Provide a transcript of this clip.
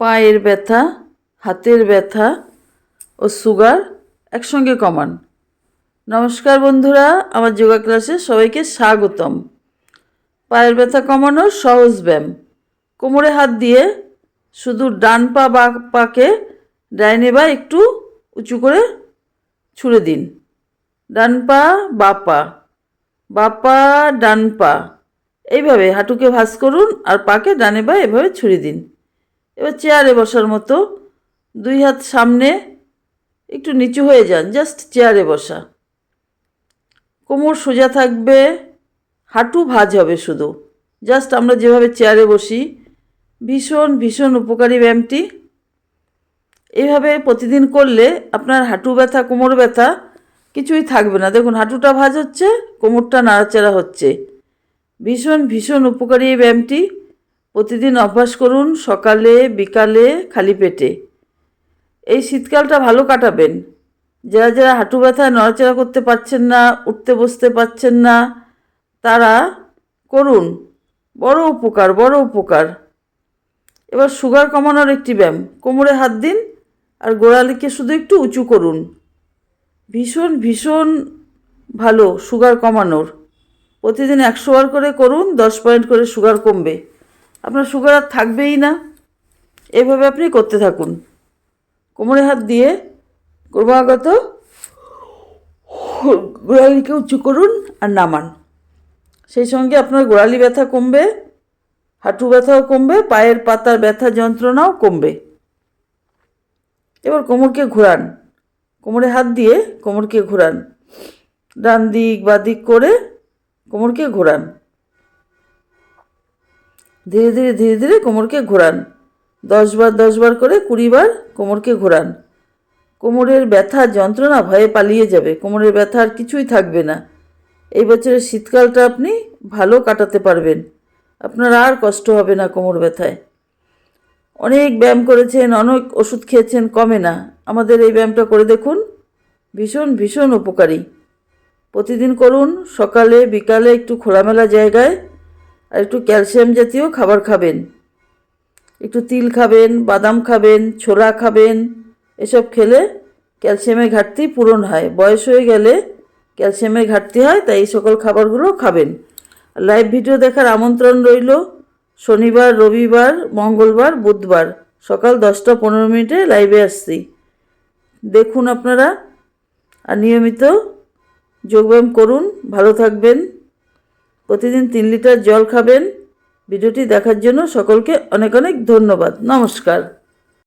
পায়ের ব্যথা, হাতের ব্যথা ও সুগার একসঙ্গে কমান। নমস্কার বন্ধুরা, আমার যোগা ক্লাসে সবাইকে স্বাগতম। পায়ের ব্যথা কমানোর সহজ ব্যায়াম। কোমরে হাত দিয়ে শুধু ডান পা বা পাকে ডাইনে বা একটু উঁচু করে ছুঁড়ে দিন। ডান পা বা পা বা পা, ডান পা। এইভাবে হাঁটুকে ভাঁজ করুন আর পাকে ডানে বা এভাবে ছুঁড়ে দিন। এবার চেয়ারে বসার মতো। দুই হাত সামনে একটু নিচু হয়ে যান, জাস্ট চেয়ারে বসা। কোমর সোজা থাকবে, হাঁটু ভাঁজ হবে শুধু। জাস্ট আমরা যেভাবে চেয়ারে বসি, ভীষণ ভীষণ উপকারী ব্যায়ামটি এইভাবে প্রতিদিন করলে আপনার হাঁটু ব্যথা, কোমর ব্যথা কিছুই থাকবে না। দেখুন, হাঁটুটা ভাজ হচ্ছে, কোমরটা নাড়াচাড়া হচ্ছে। ভীষণ ভীষণ উপকারী এই ব্যায়ামটি প্রতিদিন অভ্যাস করুন, সকালে, বিকালে, খালি পেটে। এই শীতকালটা ভালো কাটাবেন। যারা যারা হাঁটু ব্যথায় নড়াচড়া করতে পারছেন না, উঠতে বসতে পারছেন না, তারা করুন। বড় উপকার বড় উপকার। এবার সুগার কমানোর একটি ব্যায়াম। কোমরে হাত দিন আর গোড়ালিকে শুধু একটু উঁচু করুন। ভীষণ ভীষণ ভালো সুগার কমানোর। প্রতিদিন একশো বার করে করুন, দশ পয়েন্ট করে সুগার কমবে। আপনার সুগার আর থাকবেই না। এভাবে আপনি করতে থাকুন। কোমরে হাত দিয়ে ক্রমাগত গোড়ালিকে উঁচু করুন আর নামান। সেই সঙ্গে আপনার গোড়ালি ব্যথা কমবে, হাঁটু ব্যথাও কমবে, পায়ের পাতার ব্যথা যন্ত্রণাও কমবে। এবার কোমরকে ঘোরান। কোমরে হাত দিয়ে কোমরকে ঘোরান। ডান দিক বা দিক করে কোমরকে ঘোরান। ধীরে ধীরে ধীরে ধীরে কোমরকে ঘোরান। দশবার দশবার করে কুড়িবার কোমরকে ঘোরান। কোমরের ব্যথা যন্ত্রণা ভয়ে পালিয়ে যাবে। কোমরের ব্যথা আর কিছুই থাকবে না। এই বছরের শীতকালটা আপনি ভালো কাটাতে পারবেন। আপনার আর কষ্ট হবে না কোমর ব্যথায়। অনেক ব্যায়াম করেছেন, অনেক ওষুধ খেয়েছেন, কমে না। আমাদের এই ব্যায়ামটা করে দেখুন। ভীষণ ভীষণ উপকারী। প্রতিদিন করুন, সকালে, বিকালে একটু খোলামেলা জায়গায় আর একটু ক্যালসিয়াম জাতীয় খাবার খাবেন। একটু তিল খাবেন, বাদাম খাবেন, ছোলা খাবেন, এসব খেলে ক্যালসিয়ামের ঘাটতি পূরণ হয়। বয়স হয়ে গেলে ক্যালসিয়ামের ঘাটতি হয়, তাই এই সকল খাবারগুলো খাবেন। লাইভ ভিডিও দেখার আমন্ত্রণ রইল শনিবার, রবিবার, মঙ্গলবার, বুধবার। সকাল দশটা পনেরো মিনিটে লাইভে আসছি। দেখুন আপনারা আর নিয়মিত যোগব্যায়াম করুন। ভালো থাকবেন। প্রতিদিন তিন লিটার জল খাবেন। ভিডিওটি দেখার জন্য সকলকে অনেক অনেক ধন্যবাদ। নমস্কার।